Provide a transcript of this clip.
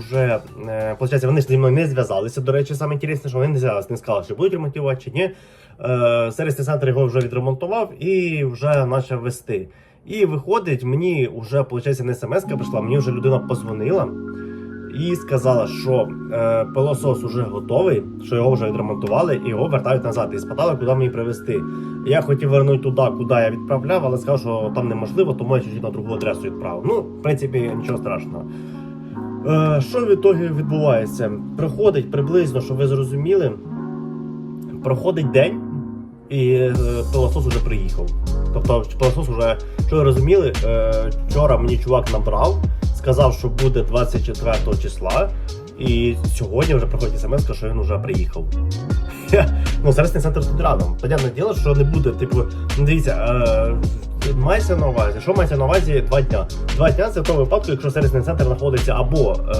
вже, е, получається, вони ж зі мною не зв'язалися. До речі, саме інтересне, що вони не зв'язалися, не сказали, що будуть ремонтувати чи ні. Е, сервісний центр його вже відремонтував і вже почав вести. І виходить, мені вже, виходить, не смс прийшла, мені вже людина позвонила і сказала, що е, пилосос вже готовий, що його вже відремонтували і його вертають назад. І спитали, куди мені привезти. Я хотів вернути туди, куди я відправляв, але сказав, що там неможливо, тому я чуть на другу адресу відправив. Ну, в принципі, нічого страшного. Е, що в ітогі відбувається? Приходить приблизно, щоб ви зрозуміли, проходить день, і е, пилосос вже приїхав. Тобто, пилосос вже, що ви розуміли, е, вчора мені чувак набрав, сказав, що буде 24 числа, і сьогодні вже приходить смс, що він вже приїхав. ну, сервісний центр тут рядом. Понятне діло, що не буде, типу, ну дивіться, мається на увазі, що мається на увазі два дня. Два дня це в тому випадку, якщо сервісний центр знаходиться або е,